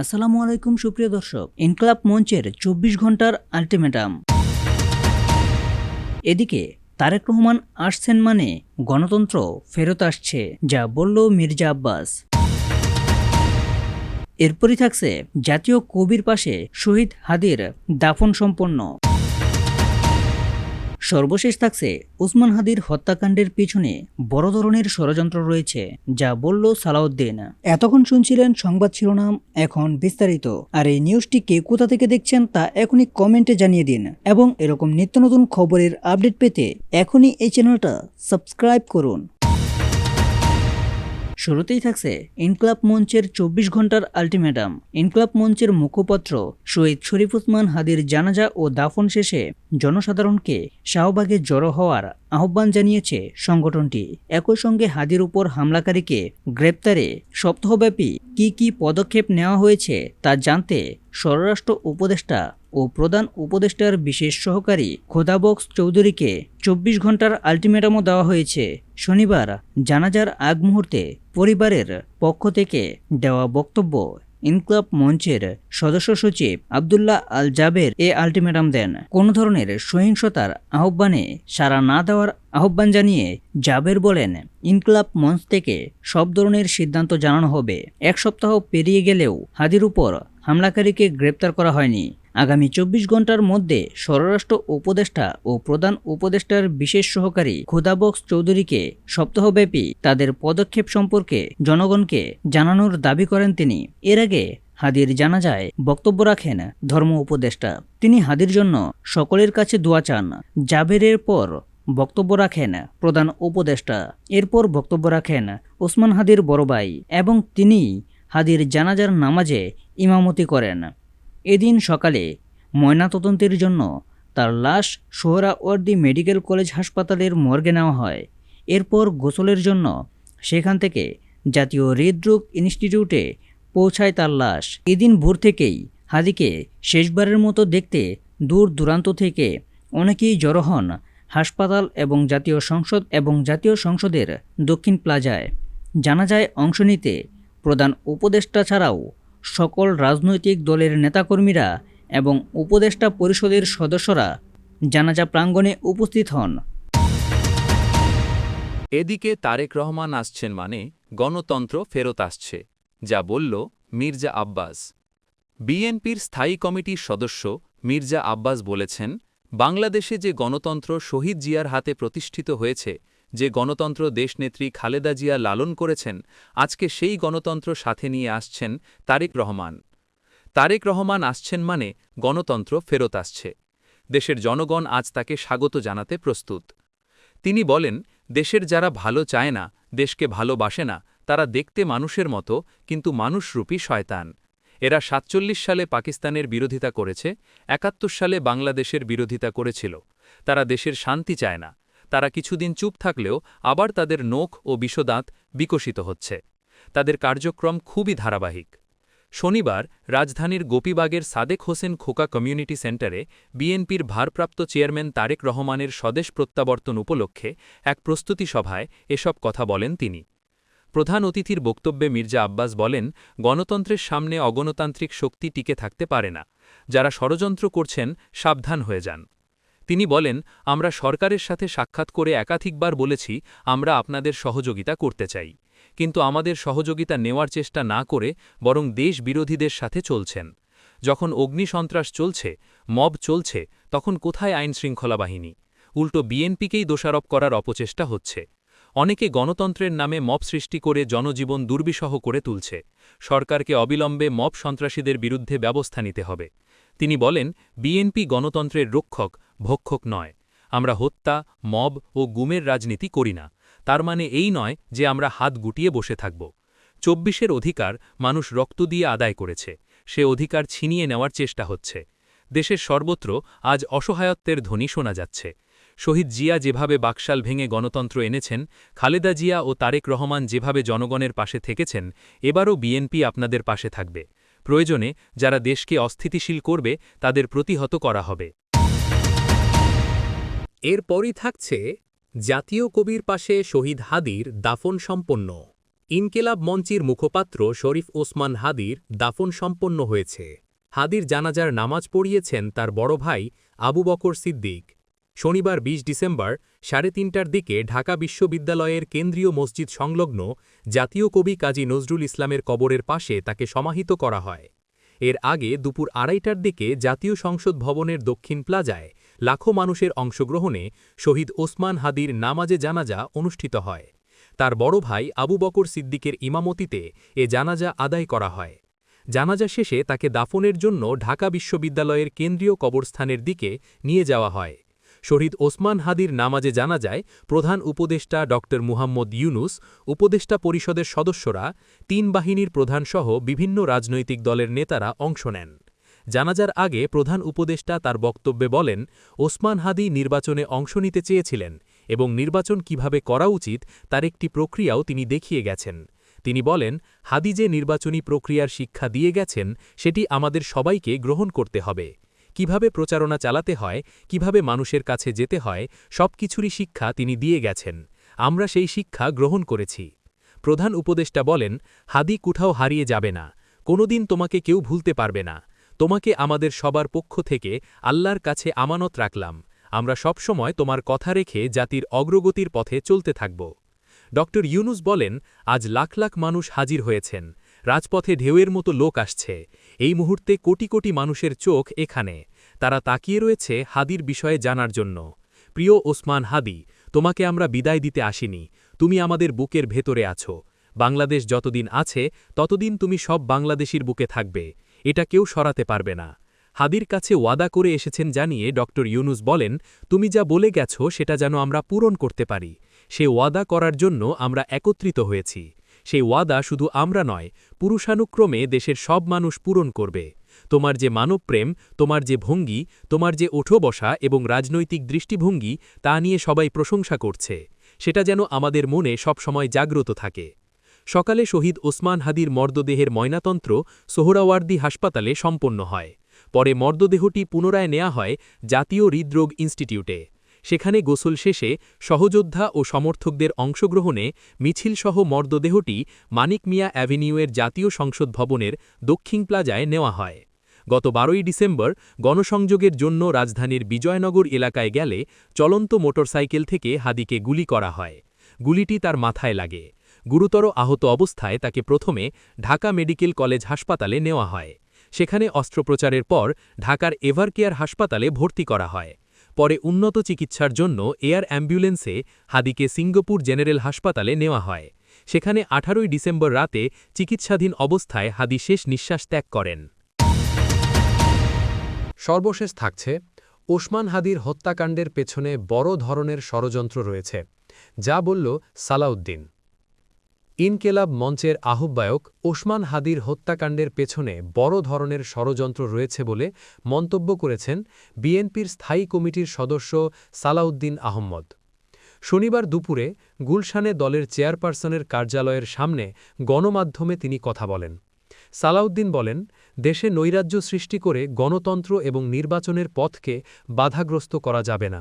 আসসালামু আলাইকুম, সুপ্রিয় দর্শক। ইনকলাব মঞ্চের চব্বিশ ঘণ্টার আলটিমেটাম। এদিকে তারেক রহমান আসছেন মানে গণতন্ত্র ফেরত আসছে, যা বলল মির্জা আব্বাস। এরপরই থাকছে জাতীয় কবির পাশে শহীদ হাদির দাফন সম্পন্ন। সর্বশেষ থাকছে উসমান হাদির হত্যাকাণ্ডের পিছনে বড় ধরনের ষড়যন্ত্র রয়েছে, যা বলল সালাউদ্দিন। এতক্ষণ শুনছিলেন সংবাদ শিরোনাম, এখন বিস্তারিত। আর এই নিউজটি কে কোথা থেকে দেখছেন তা এখনই কমেন্টে জানিয়ে দিন। এবং এরকম নিত্য নতুন খবরের আপডেট পেতে এখনই এই চ্যানেলটা সাবস্ক্রাইব করুন। শুরুতেই থাকছে ইনকলাব মঞ্চের চব্বিশ ঘণ্টার আলটিমেটাম। ইনকলাব মঞ্চের মুখপাত্র শহীদ শরীফ উসমান হাদির জানাজা ও দাফন শেষে জনসাধারণকে শাহবাগে জড়ো হওয়ার আহ্বান জানিয়েছে সংগঠনটি। একই সঙ্গে হাদির উপর হামলাকারীকে গ্রেপ্তারে সপ্তাহব্যাপী কি কি পদক্ষেপ নেওয়া হয়েছে তা জানতে স্বরাষ্ট্র উপদেষ্টা ও প্রধান উপদেষ্টার বিশেষ সহকারী খোদাবক্স চৌধুরীকে চব্বিশ ঘণ্টার আলটিমেটামও দেওয়া হয়েছে। শনিবার জানাজার আগ মুহূর্তে পরিবারের পক্ষ থেকে দেওয়া বক্তব্য ইনকলাব মঞ্চের সদস্য সচিব আবদুল্লাহ আল জাবের এ আলটিমেটাম দেন। কোনো ধরনের সহিংসতার আহ্বানে সাড়া না দেওয়ার আহ্বান জানিয়ে জাবের বলেন, ইনকলাব মঞ্চ থেকে সব ধরনের সিদ্ধান্ত জানানো হবে। এক সপ্তাহ পেরিয়ে গেলেও হাদির উপর হামলাকারীকে গ্রেপ্তার করা হয়নি। আগামী চব্বিশ ঘণ্টার মধ্যে স্বরাষ্ট্র উপদেষ্টা ও প্রধান উপদেষ্টার বিশেষ সহকারী খুদাবক্স চৌধুরীকে সপ্তাহব্যাপী তাদের পদক্ষেপ সম্পর্কে জনগণকে জানানোর দাবি করেন তিনি। এর আগে হাদির জানাজায় বক্তব্য রাখেন ধর্ম উপদেষ্টা। তিনি হাদির জন্য সকলের কাছে দোয়া চান। জাবেরের পর বক্তব্য রাখেন প্রধান উপদেষ্টা। এরপর বক্তব্য রাখেন ওসমান হাদির বড় ভাই এবং তিনি হাদির জানাজার নামাজে ইমামতি করেন। এদিন সকালে ময়নাতদন্তের জন্য তার লাশ সোহরাওয়ার্দী মেডিকেল কলেজ হাসপাতালের মর্গে নেওয়া হয়। এরপর গোসলের জন্য সেখান থেকে জাতীয় হৃদরোগ ইনস্টিটিউটে পৌঁছায় তার লাশ। এদিন ভোর থেকেই হাদিকে শেষবারের মতো দেখতে দূর দূরান্ত থেকে অনেকেই জড়ো হন হাসপাতাল এবং জাতীয় সংসদ এবং জাতীয় সংসদের দক্ষিণ প্লাজায়। জানা যায় অংশ নিতে প্রধান উপদেষ্টা ছাড়াও সকল রাজনৈতিক দলের নেতাকর্মীরা এবং উপদেষ্টা পরিষদের সদস্যরা জানাজা প্রাঙ্গণে উপস্থিত হন। এদিকে তারেক রহমান আসছেন মানে গণতন্ত্র ফেরত আসছে, যা বলল মির্জা আব্বাস। বিএনপির স্থায়ী কমিটির সদস্য মির্জা আব্বাস বলেছেন, বাংলাদেশে যে গণতন্ত্র শহীদ জিয়ার হাতে প্রতিষ্ঠিত হয়েছে যে গণতন্ত্র দেশনেত্রী খালেদা জিয়া লালন করেছেন, আজকে সেই গণতন্ত্র সাথে নিয়ে আসছেন তারেক রহমান। তারেক রহমান আসছেন মানে গণতন্ত্র ফেরত আসছে। দেশের জনগণ আজ তাকে স্বাগত জানাতে প্রস্তুত। তিনি বলেন, দেশের যারা ভালো চায় না, দেশকে ভালোবাসে না, তারা দেখতে মানুষের মতো, কিন্তু মানুষরূপী শয়তান। এরা সাতচল্লিশ সালে পাকিস্তানের বিরোধিতা করেছে, একাত্তর সালে বাংলাদেশের বিরোধিতা করেছিল। তারা দেশের শান্তি চায় না তারা কিছুদিন চুপ থাকলেও আবার তাদের নোখ ও বিষদাঁত বিকশিত হচ্ছে। তাদের কার্যক্রম খুবই ধারাবাহিক। শনিবার রাজধানীর গোপীবাগের সাদেক হোসেন খোকা কমিউনিটি সেন্টারে বিএনপির ভারপ্রাপ্ত চেয়ারম্যান তারেক রহমানের স্বদেশ প্রত্যাবর্তন উপলক্ষে এক প্রস্তুতি সভায় এসব কথা বলেন তিনি। প্রধান অতিথির বক্তব্যে মির্জা আব্বাস বলেন, গণতন্ত্রের সামনে অগণতান্ত্রিক শক্তি টিকে থাকতে পারে না। যারা ষড়যন্ত্র করছেন, সাবধান হয়ে যান। তিনি বলেন, আমরা সরকারের সাথে সাক্ষাৎ করে একাধিকবার বলেছি, আমরা আপনাদের সহযোগিতা করতে চাই। কিন্তু আমাদের সহযোগিতা নেওয়ার চেষ্টা না করে বরং দেশ বিরোধীদের সাথে চলছেন। যখন অগ্নিসন্ত্রাস চলছে, মব চলছে, তখন কোথায় আইন শৃঙ্খলা বাহিনী? উল্টো বিএনপিকেই দোষারোপ করার অপচেষ্টা হচ্ছে। অনেকে গণতন্ত্রের নামে মব সৃষ্টি করে জনজীবন দুর্বিষহ করে তুলছে। সরকারকে অবিলম্বে মব সন্ত্রাসীদের বিরুদ্ধে ব্যবস্থা নিতে হবে। তিনি বলেন, বিএনপি গণতন্ত্রের রক্ষক, ভক্ষক নয়। আমরা হত্যা, মব ও গুমের রাজনীতি করি না। তার মানে এই নয় যে আমরা হাত গুটিয়ে বসে থাকব। চব্বিশের অধিকার মানুষ রক্ত দিয়ে আদায় করেছে। সে অধিকার ছিনিয়ে নেওয়ার চেষ্টা হচ্ছে। দেশের সর্বত্র আজ অসহায়ত্বের ধ্বনি শোনা যাচ্ছে। শহীদ জিয়া যেভাবে বাকশাল ভেঙে গণতন্ত্র এনেছেন, খালেদা জিয়া ও তারেক রহমান যেভাবে জনগণের পাশে থেকেছেন, এবারও বিএনপি আপনাদের পাশে থাকবে। প্রয়োজনে যারা দেশকে অস্থিতিশীল করবে, তাদের প্রতিহত করা হবে। এরপরই থাকছে জাতীয় কবির পাশে শহীদ হাদির দাফন সম্পন্ন। ইনকেলাব মঞ্চের মুখপাত্র শরীফ ওসমান হাদির দাফন সম্পন্ন হয়েছে। হাদির জানাজার নামাজ পড়িয়েছেন তার বড় ভাই আবু বকর সিদ্দিক। শনিবার ২০ ডিসেম্বর সাড়ে তিনটার দিকে ঢাকা বিশ্ববিদ্যালয়ের কেন্দ্রীয় মসজিদ সংলগ্ন জাতীয় কবি কাজী নজরুল ইসলামের কবরের পাশে তাকে সমাহিত করা হয়। এর আগে দুপুর আড়াইটার দিকে জাতীয় সংসদ ভবনের দক্ষিণ প্লাজায় লাখো মানুষের অংশগ্রহণে শহীদ ওসমান হাদির নামাজে জানাজা অনুষ্ঠিত হয়। তার বড় ভাই আবু বকর সিদ্দিকের ইমামতিতে এ জানাজা আদায় করা হয়। জানাজা শেষে তাকে দাফনের জন্য ঢাকা বিশ্ববিদ্যালয়ের কেন্দ্রীয় কবরস্থানের দিকে নিয়ে যাওয়া হয়। শহীদ ওসমান হাদির নামাজে জানা যায়, প্রধান উপদেষ্টা ড মুহাম্মদ ইউনুস, উপদেষ্টা পরিষদের সদস্যরা, তিন বাহিনীর প্রধানসহ বিভিন্ন রাজনৈতিক দলের নেতারা অংশ নেন। জানাজার আগে প্রধান উপদেষ্টা তার বক্তব্যে বলেন, ওসমান হাদি নির্বাচনে অংশ নিতে চেয়েছিলেন এবং নির্বাচন কীভাবে করা উচিত তার একটি প্রক্রিয়াও তিনি দেখিয়ে গেছেন। তিনি বলেন, হাদি যে নির্বাচনী প্রক্রিয়ার শিক্ষা দিয়ে গেছেন, সেটি আমাদের সবাইকে গ্রহণ করতে হবে। কীভাবে প্রচারণা চালাতে হয়, কীভাবে মানুষের কাছে যেতে হয় সব কিছুরই শিক্ষা তিনি দিয়ে গেছেন। আমরা সেই শিক্ষা গ্রহণ করেছি। প্রধান উপদেষ্টা বলেন, হাদি কুঠাও হারিয়ে যাবে না। কোনোদিন তোমাকে কেউ ভুলতে পারবে না। তোমাকে আমাদের সবার পক্ষ থেকে আল্লাহর কাছে আমানত রাখলাম। আমরা সবসময় তোমার কথা রেখে জাতির অগ্রগতির পথে চলতে থাকব। ড ইউনুস বলেন, আজ লাখ লাখ মানুষ হাজির হয়েছেন। রাজপথে ঢেউয়ের মতো লোক আসছে। এই মুহূর্তে কোটি কোটি মানুষের চোখ এখানে। তারা তাকিয়ে রয়েছে হাদির বিষয়ে জানার জন্য। প্রিয় ওসমান হাদি, তোমাকে আমরা বিদায় দিতে আসিনি। তুমি আমাদের বুকের ভেতরে আছো। বাংলাদেশ যতদিন আছে, ততদিন তুমি সব বাংলাদেশির বুকে থাকবে। এটা কেউ সরাতে পারবে না। হাদির কাছে ওয়াদা করে এসেছেন জানিয়ে ড. ইউনুস বলেন, তুমি যা বলে গেছ, সেটা যেন আমরা পূরণ করতে পারি। সে ওয়াদা করার জন্য আমরা একত্রিত হয়েছি। সেই ওয়াদা শুধু আমরা নয়, পুরুষানুক্রমে দেশের সব মানুষ পূরণ করবে। তোমার যে মানবপ্রেম, তোমার যে ভঙ্গি, তোমার যে ওঠো বসা এবং রাজনৈতিক দৃষ্টিভঙ্গি, তা নিয়ে সবাই প্রশংসা করছে। সেটা যেন আমাদের মনে সবসময় জাগ্রত থাকে। সকালে শহীদ ওসমান হাদির মর্দদেহের ময়নাতন্ত্র সোহরাওয়ার্দী হাসপাতালে সম্পন্ন হয়। পরে মর্দদেহটি পুনরায় নেওয়া হয় জাতীয় হৃদরোগ ইনস্টিটিউটে। সেখানে গোসল শেষে সহযোদ্ধা ও সমর্থকদের অংশগ্রহণে মিছিলসহ মর্দদেহটি মানিক মিয়া অ্যাভিনিউয়ের জাতীয় সংসদ ভবনের দক্ষিণ প্লাজায় নেওয়া হয়। গত বারোই ডিসেম্বর গণসংযোগের জন্য রাজধানীর বিজয়নগর এলাকায় গেলে চলন্ত মোটরসাইকেল থেকে হাদিকে গুলি করা হয়। গুলিটি তার মাথায় লাগে। গুরুতর আহত অবস্থায় তাকে প্রথমে ঢাকা মেডিকেল কলেজ হাসপাতালে নেওয়া হয়। সেখানে অস্ত্রোপচারের পর ঢাকার এভারকেয়ার হাসপাতালে ভর্তি করা হয়। পরে উন্নত চিকিৎসার জন্য এয়ার অ্যাম্বুলেন্সে হাদিকে সিঙ্গাপুর জেনারেল হাসপাতালে নেওয়া হয়। সেখানে আঠারোই ডিসেম্বর রাতে চিকিৎসাধীন অবস্থায় হাদি শেষ নিঃশ্বাস ত্যাগ করেন। সর্বশেষ থাকছে, ওসমান হাদির হত্যাকাণ্ডের পেছনে বড় ধরনের ষড়যন্ত্র রয়েছে, যা বলল সালাউদ্দিন। ইনকেলাব মঞ্চের আহ্বায়ক ওসমান হাদির হত্যাকাণ্ডের পেছনে বড় ধরনের ষড়যন্ত্র রয়েছে বলে মন্তব্য করেছেন বিএনপির স্থায়ী কমিটির সদস্য সালাউদ্দিন আহম্মদ। শনিবার দুপুরে গুলশানে দলের চেয়ারপারসনের কার্যালয়ের সামনে গণমাধ্যমে তিনি কথা বলেন। সালাউদ্দিন বলেন, দেশে নৈরাজ্য সৃষ্টি করে গণতন্ত্র এবং নির্বাচনের পথকে বাধাগ্রস্ত করা যাবে না।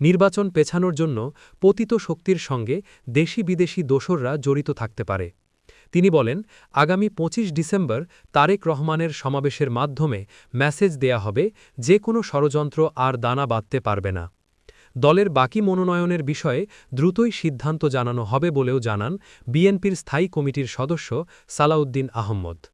নির্বাচন পেছানোর জন্য পতিত শক্তির সঙ্গে দেশি বিদেশি দোসররা জড়িত থাকতে পারে। তিনি বলেন, আগামী ২৫ ডিসেম্বর তারেক রহমানের সমাবেশের মাধ্যমে মেসেজ দেয়া হবে, যে কোনো ষড়যন্ত্র আর দানা বাঁধতে পারবে না। দলের বাকি মনোনয়নের বিষয়ে দ্রুতই সিদ্ধান্ত জানানো হবে বলেও জানান বিএনপির স্থায়ী কমিটির সদস্য সালাউদ্দিন আহম্মদ।